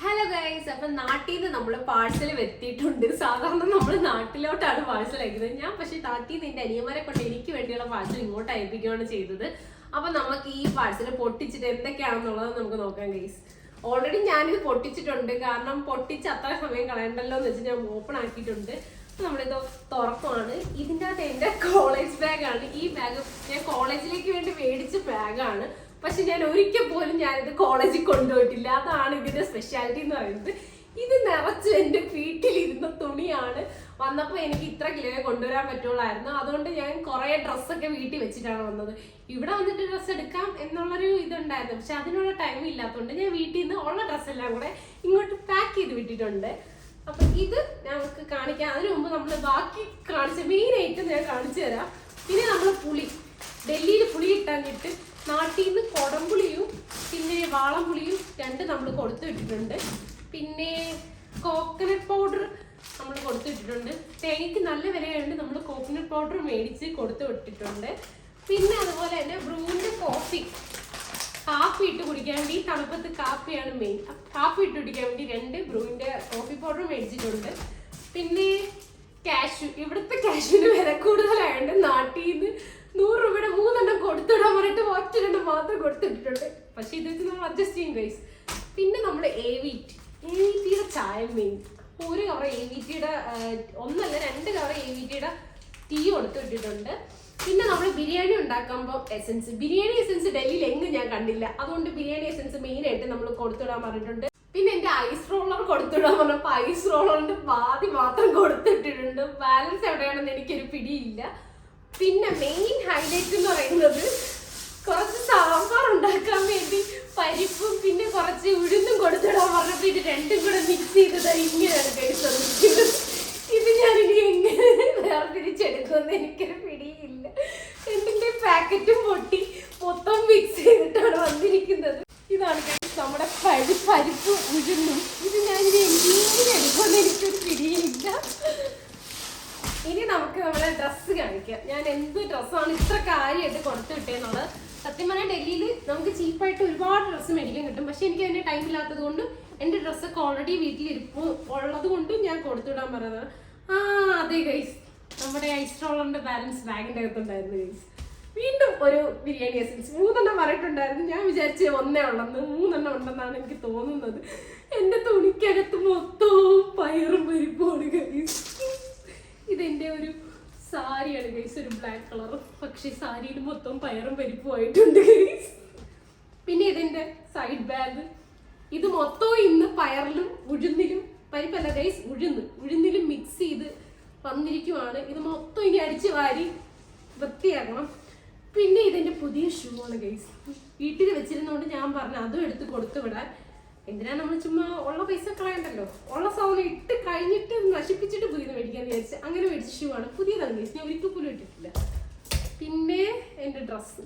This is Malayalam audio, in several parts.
ഹലോ ഗൈസ് അപ്പൊ നാട്ടിൽ നിന്ന് നമ്മൾ പാഴ്സൽ എത്തിയിട്ടുണ്ട്. സാധാരണ നമ്മൾ നാട്ടിലോട്ടാണ് പാഴ്സൽ അയക്കുന്നത്. ഞാൻ പക്ഷെ നാട്ടിൽ നിന്ന് എന്റെ അനിയന്മാരെ കൊണ്ട് എനിക്ക് വേണ്ടിയുള്ള പാഴ്സൽ ഇങ്ങോട്ട് അയപ്പിക്കുകയാണ് ചെയ്തത്. അപ്പൊ നമുക്ക് ഈ പാഴ്സൽ പൊട്ടിച്ചിട്ട് എന്തൊക്കെയാണെന്നുള്ളത് നമുക്ക് നോക്കാം ഗൈസ് ഓൾറെഡി ഞാനിത് പൊട്ടിച്ചിട്ടുണ്ട്. കാരണം പൊട്ടിച്ച് അത്ര സമയം കളയണ്ടല്ലോ എന്ന് വെച്ച് ഞാൻ ഓപ്പൺ ആക്കിയിട്ടുണ്ട്. നമ്മളിത് തുറക്കുവാണ്. ഇതിന്റെ അകത്ത് എന്റെ കോളേജ് ബാഗാണ് ഈ ബാഗ് ഞാൻ കോളേജിലേക്ക് വേണ്ടി മേടിച്ച ബാഗാണ് പക്ഷെ ഞാൻ ഒരിക്കൽ പോലും ഞാനിത് കോളേജിൽ കൊണ്ടുപോയിട്ടില്ല. അതാണ് ഇതിന്റെ സ്പെഷ്യാലിറ്റി എന്ന് പറയുന്നത്. ഇത് നിറച്ച് എന്റെ വീട്ടിലിരുന്ന തുണിയാണ്. വന്നപ്പോൾ എനിക്ക് ഇത്ര കിലോയെ കൊണ്ടുവരാൻ പറ്റുള്ളായിരുന്നു. അതുകൊണ്ട് ഞാൻ കുറേ ഡ്രസ്സൊക്കെ വീട്ടിൽ വെച്ചിട്ടാണ് വന്നത്. ഇവിടെ വന്നിട്ട് ഡ്രസ്സ് എടുക്കാം എന്നുള്ളൊരു ഇതുണ്ടായിരുന്നു. പക്ഷെ അതിനുള്ള ടൈം ഇല്ലാത്തതുകൊണ്ട് ഞാൻ വീട്ടിൽ നിന്ന് ഉള്ള ഡ്രസ്സെല്ലാം കൂടെ ഇങ്ങോട്ട് പാക്ക് ചെയ്ത് വിട്ടിട്ടുണ്ട്. അപ്പൊ ഇത് നമുക്ക് കാണിക്കാം. അതിനു മുമ്പ് നമ്മൾ ബാക്കി കാണിച്ച ഐറ്റം ഞാൻ കാണിച്ചു തരാം. പിന്നെ നമ്മൾ പുളി. ഡൽഹിയിൽ പുളി ഇട്ടാഞ്ഞിട്ട് നാട്ടിൽ നിന്ന് കൊടംപുളിയും പിന്നെ വാളംപുളിയും രണ്ട് നമ്മൾ കൊടുത്തു വിട്ടിട്ടുണ്ട്. പിന്നെ കോക്കനട്ട് പൗഡർ നമ്മൾ കൊടുത്തു വിട്ടിട്ടുണ്ട്. തേങ്ങയ്ക്ക് നല്ല വിലയുണ്ട്. നമ്മൾ കോക്കനട്ട് പൗഡർ മേടിച്ച് കൊടുത്തു വിട്ടിട്ടുണ്ട്. പിന്നെ അതുപോലെ തന്നെ ബ്രൂവിന്റെ കോഫി കാപ്പി ഇട്ട് കുടിക്കാൻ വേണ്ടി തണുപ്പത്ത് കാപ്പിയാണ് മെയിൻ കാപ്പി ഇട്ട് കുടിക്കാൻ വേണ്ടി രണ്ട് ബ്രൂവിന്റെ കോഫി പൗഡർ മേടിച്ചിട്ടുണ്ട്. പിന്നെ കാശു ഇവിടുത്തെ കാശുവിന് വില കൂടുതലായതുകൊണ്ട് നാട്ടിൽ നിന്ന് നൂറ് രൂപയുടെ മൂന്നെണ്ണം കൊടുത്തിടാൻ പറഞ്ഞിട്ട് ഒറ്റ രണ്ടും മാത്രം കൊടുത്തിട്ടുണ്ട് പക്ഷേ ഇത് വെച്ച് നമ്മൾ അഡ്ജസ്റ്റ് ചെയ്യും ഗൈസ് പിന്നെ നമ്മൾ A V T A V ടിയുടെ ചായ മെയിൻ ഒരു കവർ എ വി ടിയുടെ ഒന്നല്ല രണ്ട് കവർ എ വി ടിയുടെ ടീ കൊടുത്തു വിട്ടിട്ടുണ്ട് പിന്നെ നമ്മൾ ബിരിയാണി ഉണ്ടാക്കുമ്പോൾ എസൻസ് ബിരിയാണി എസൻസ് ഡൽഹിയിൽ എങ്ങും ഞാൻ കണ്ടില്ല. അതുകൊണ്ട് ബിരിയാണി എസൻസ് മെയിൻ ആയിട്ട് നമ്മൾ കൊടുത്തുവിടാൻ പറഞ്ഞിട്ടുണ്ട്. പിന്നെ എന്റെ ഐസ് റോളർ കൊടുത്തുവിടാൻ പറഞ്ഞപ്പോൾ ഐസ് റോളറിന്റെ പാതി മാത്രം കൊടുത്തിട്ടിട്ടുണ്ട്. ബാലൻസ് എവിടെയാണെന്ന് എനിക്കൊരു പിടിയില്ല. പിന്നെ മെയിൻ ഹൈലൈറ്റ് എന്ന് പറയുന്നത് കുറച്ച് സാമ്പാർ ഉണ്ടാക്കാൻ വേണ്ടി പരിപ്പും പിന്നെ കുറച്ച് ഉഴുന്നും കൊടുത്തിടാൻ പറഞ്ഞപ്പോൾ ഇത് രണ്ടും കൂടെ മിക്സ് ചെയ്തത് ഇങ്ങനെയാണ് കഴിച്ചത് ഇത് ഞാനിനി എങ്ങനെ വേർതിരിച്ചെടുക്കുമെന്ന് എനിക്കൊരു പിടിയില്ല. എന്തിന്റെ പാക്കറ്റും പൊട്ടി മൊത്തം മിക്സ് ചെയ്തിട്ടാണ് വന്നിരിക്കുന്നത്. ഇതാണ് നമ്മുടെ പരി പരിപ്പ് ഉഴുന്നും. ഇത് ഞാനിനി എങ്ങനെ എടുക്കുമെന്ന് എനിക്കൊരു പിടിയില്ല. ഇനി നമുക്ക് നമ്മളെ ഡ്രസ്സ് കാണിക്കാം. ഞാൻ എന്ത് ഡ്രസ്സാണ് ഇത്ര കാര്യമായിട്ട് കൊടുത്തു വിട്ടേന്നുള്ളത്? സത്യം പറഞ്ഞാൽ ഡൽഹിയിൽ നമുക്ക് ചീപ്പായിട്ട് ഒരുപാട് ഡ്രസ്സ് മേടിക്കാൻ കിട്ടും. പക്ഷെ എനിക്ക് അതിന് ടൈം ഇല്ലാത്തത് കൊണ്ട് എന്റെ ഡ്രസ്സൊക്കെ ഓൾറെഡി വീട്ടിലിരിപ്പ് ഉള്ളത് കൊണ്ടും ഞാൻ കൊടുത്തുവിടാൻ പറയുന്നത് ആ അതെ ഗൈസ് നമ്മുടെ ഐസ് റോളറിന്റെ ബാലൻസ് ബാഗിന്റെ അകത്തുണ്ടായിരുന്നു ഗൈസ് വീണ്ടും ഒരു ബിരിയാണി എസൻസ് മൂന്നെണ്ണം പറഞ്ഞിട്ടുണ്ടായിരുന്നു ഞാൻ വിചാരിച്ചത് ഒന്നേ ഉള്ളെന്ന്. മൂന്നെണ്ണം ഉണ്ടെന്നാണ് എനിക്ക് തോന്നുന്നത്. എന്റെ തുണിക്കകത്ത് മൊത്തവും പയറും പരിപ്പുമാണ് ഗൈസ് ഇതെന്റെ ഒരു സാരിയാണ് ഗൈസ് ഒരു ബ്ലാക്ക് കളർ പക്ഷെ സാരിയിൽ മൊത്തം പയറും പരിപ്പുമായിട്ടുണ്ട് ഗൈസ് പിന്നെ ഇതിന്റെ സൈഡ് ബാഗ് ഇത് മൊത്തം ഇന്ന് പയറിലും ഉഴുന്നിലും പരിപ്പല്ല ഗൈസ് ഉഴുന്ന്. ഉഴുന്നിലും മിക്സ് ചെയ്ത് വന്നിരിക്കുവാണ്. ഇത് മൊത്തം ഇനി അടിച്ച് വാരി വൃത്തിയാക്കണം. പിന്നെ ഇതിന്റെ പുതിയ ഷൂ ആണ് ഗൈസ് വീട്ടിൽ വെച്ചിരുന്നോണ്ട് ഞാൻ പറഞ്ഞു അതും എടുത്ത് കൊടുത്തു വിടാൻ. എന്തിനാ നമ്മൾ ചുമ്മാ ഉള്ള പൈസ കളയണ്ടല്ലോ? ഉള്ള സാധനം ഇട്ട് കഴിഞ്ഞിട്ട് നശിപ്പിച്ചിട്ട് പുതിയത് മേടിക്കാന്ന് വിചാരിച്ച് അങ്ങനെ മേടിച്ച ഷൂ ആണ്. പുതിയതാണ് ഗൈസ് ഞാൻ ഒരിക്കൽ പോലും ഇട്ടിട്ടില്ല. ഡ്രസ്സ്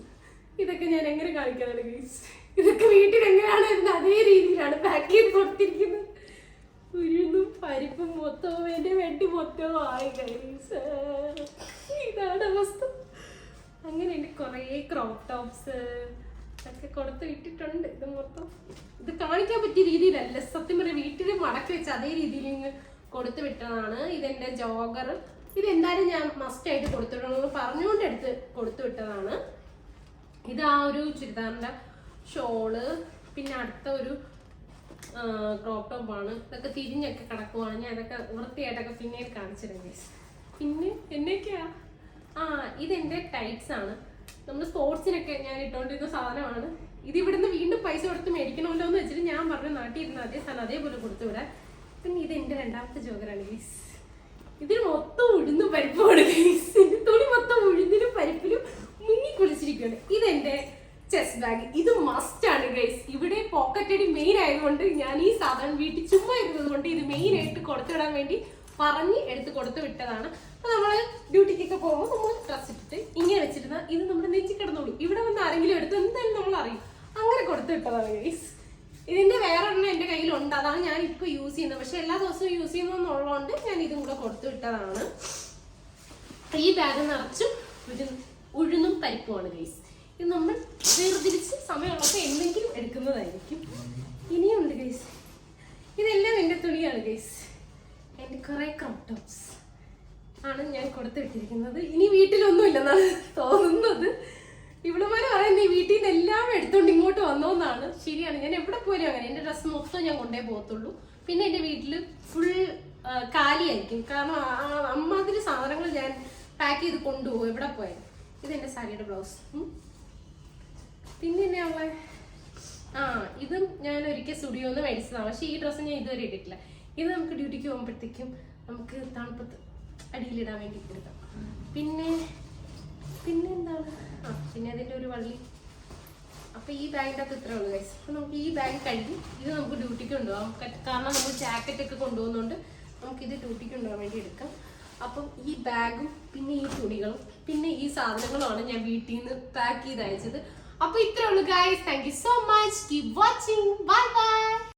ഇതൊക്കെ ഞാൻ എങ്ങനെ കാണിക്കാനാണ് ഗൈസ് ഇതൊക്കെ വീട്ടിൽ എങ്ങനെയാണ് അതേ രീതിയിലാണ് പാക്ക് ചെയ്ത് കൊടുത്തിരിക്കുന്നത്. ഉരുന്നും പരിപ്പും മൊത്തവും എന്റെ വെട്ടി മൊത്തവും ആയി ഗൈസ് ഇതാണ് അവസ്ഥ. അങ്ങനെ എന്റെ കുറേ ക്രോപ്പ് ടോപ്സ് ഒക്കെ കൊടുത്ത് ഇട്ടിട്ടുണ്ട് ഇത് മൊത്തം. ഇത് കാണിക്കാൻ പറ്റിയ രീതിയിലല്ല സത്യം പറയാം വീട്ടിൽ മടക്കി വെച്ച് അതേ രീതിയിൽ കൊടുത്തു വിട്ടതാണ്. ഇതെന്റെ ജോഗർ ഇത് എന്തായാലും ഞാൻ മസ്റ്റ് ആയിട്ട് കൊടുത്തിടണമെന്ന് പറഞ്ഞുകൊണ്ട് എടുത്ത് കൊടുത്തു വിട്ടതാണ്. ഇത് ആ ഒരു ചുരിദാറിന്റെ ഷോൾ പിന്നെ അടുത്ത ഒരു ക്രോപ്പ് ടോപ്പ് ആണ്. ഇതൊക്കെ തിരിഞ്ഞൊക്കെ കിടക്കുവാണ്. ഞാൻ അതൊക്കെ വൃത്തിയായിട്ടൊക്കെ പിന്നീട് കാണിച്ചിരുന്നു guys. പിന്നെ എന്നൊക്കെയാ? ആ ഇതെന്റെ ടൈറ്റ്സ് ആണ്. നമ്മൾ സ്പോർട്സിനൊക്കെ ഞാൻ ഇട്ടുകൊണ്ടിരുന്ന സാധനമാണ്. ഇത് ഇവിടുന്ന് വീണ്ടും പൈസ കൊടുത്ത് മേടിക്കണമല്ലോ എന്ന് വെച്ചിട്ട് ഞാൻ പറഞ്ഞു നാട്ടിൽ ഇരുന്ന അതേ സാധനം അതേപോലെ കൊടുത്തു വിടാൻ പിന്നെ ഇത് എന്റെ രണ്ടാമത്തെ ജോഗറാണ് ഗീസ് ഇതിന് മൊത്തം ഉഴുന്ന് പരിപ്പാണ് ഗൈസ് തുണി മൊത്തം ഉഴുന്നിലും പരിപ്പിലും മുങ്ങി കുളിച്ചിരിക്കുകയാണ്. ഇതെന്റെ ചെസ്റ്റ് ബാഗ് ഇത് മസ്റ്റ് ആണ് ഗൈസ് ഇവിടെ പോക്കറ്റ് അടി മെയിൻ ആയതുകൊണ്ട് ഞാൻ ഈ സാധനം വീട്ടിൽ ചുമ്മാ ഇരുന്നത് കൊണ്ട് ഇത് മെയിൻ ആയിട്ട് കൊടുത്തിടാൻ വേണ്ടി പറഞ്ഞ് എടുത്ത് കൊടുത്തു വിട്ടതാണ്. അപ്പൊ നമ്മൾ ഡ്യൂട്ടിക്കൊക്കെ പോകുമ്പോൾ നമ്മൾ ഡ്രസ് ഇട്ടിട്ട് ഇങ്ങനെ വെച്ചിരുന്ന ഇത് നമ്മുടെ നെഞ്ചി കിടന്നോളൂ. ഇവിടെ വന്ന് ആരെങ്കിലും എടുത്ത് എന്തായാലും നമ്മൾ അറിയും. അങ്ങനെ കൊടുത്തു വിട്ടതാണ് ഗൈസ് ഇതിന്റെ വേറെ എന്റെ കയ്യിലുണ്ട്. അതാണ് ഞാൻ ഇപ്പൊ യൂസ് ചെയ്യുന്നത്. പക്ഷെ എല്ലാ ദിവസവും യൂസ് ചെയ്യുന്നതെന്നുള്ളതുകൊണ്ട് ഞാൻ ഇതും കൂടെ കൊടുത്തു വിട്ടതാണ്. ഈ ബാഗ് നിറച്ചും ഉഴു- ഉഴുന്നും പരിപ്പുമാണ് ഗൈസ് ഇത് നമ്മൾ സമയമുള്ളപ്പോൾ എന്തെങ്കിലും എടുക്കുന്നതായിരിക്കും. ഇനിയുണ്ട് ഗൈസ് ഇതെല്ലാം എന്റെ തുണിയാണ് ഗൈസ് എന്റെ കുറേ ക്രോപ്പ് ടോപ്സ് ആണ് ഞാൻ കൊടുത്തു വിട്ടിരിക്കുന്നത് ഇനി വീട്ടിലൊന്നും ഇല്ലെന്നാണ് തോന്നുന്നത്. ഇവിടെമാര് പറയുന്നത് ഈ വീട്ടിൽ നിന്ന് എല്ലാം എടുത്തോണ്ട് ഇങ്ങോട്ട് വന്നോന്നാണ്. ശരിയാണ് ഞാൻ എവിടെ പോലും അങ്ങനെ. എന്റെ ഡ്രസ്സ് മൊത്തം ഞാൻ കൊണ്ടേ പോകത്തുള്ളൂ. പിന്നെ എന്റെ വീട്ടിൽ ഫുൾ കാലിയായിരിക്കും. കാരണം അമ്മാതിരി സാധനങ്ങൾ ഞാൻ പാക്ക് ചെയ്ത് കൊണ്ടുപോകും എവിടെ പോയാൽ ഇത് എന്റെ സാരിയുടെ ബ്ലൗസ് പിന്നെ എന്നാ ആ ഇതും ഞാൻ ഒരിക്കൽ സ്റ്റുഡിയോന്ന് മേടിച്ചതാണ്. പക്ഷേ ഈ ഡ്രസ്സ് ഞാൻ ഇതുവരെ ഇട്ടിട്ടില്ല. ഇത് നമുക്ക് ഡ്യൂട്ടിക്ക് പോകുമ്പോഴത്തേക്കും നമുക്ക് തണുപ്പത്ത് അടിയിലിടാൻ വേണ്ടി എടുക്കാം. പിന്നെ പിന്നെ എന്താണ് ആ പിന്നെ അതിന്റെ ഒരു വള്ളി. അപ്പോൾ ഈ ബാഗിന്റെ അകത്ത് ഇത്രേ ഉള്ളൂ ഗൈസ് അപ്പം നമുക്ക് ഈ ബാഗ് കഴുകി ഇത് നമുക്ക് ഡ്യൂട്ടിക്ക് കൊണ്ടുപോകാം. കാരണം നമ്മൾ ജാക്കറ്റ് ഒക്കെ കൊണ്ടുപോകുന്നതുകൊണ്ട് നമുക്ക് ഇത് ഡ്യൂട്ടിക്ക് കൊണ്ടുപോകാൻ വേണ്ടി എടുക്കാം. അപ്പം ഈ ബാഗും പിന്നെ ഈ തുണികളും പിന്നെ ഈ സാധനങ്ങളുമാണ് ഞാൻ വീട്ടിൽ നിന്ന് പാക്ക് ചെയ്ത് അയച്ചത്. അപ്പൊ ഇത്രേ ഉള്ളൂ guys thank you so much keep watching bye bye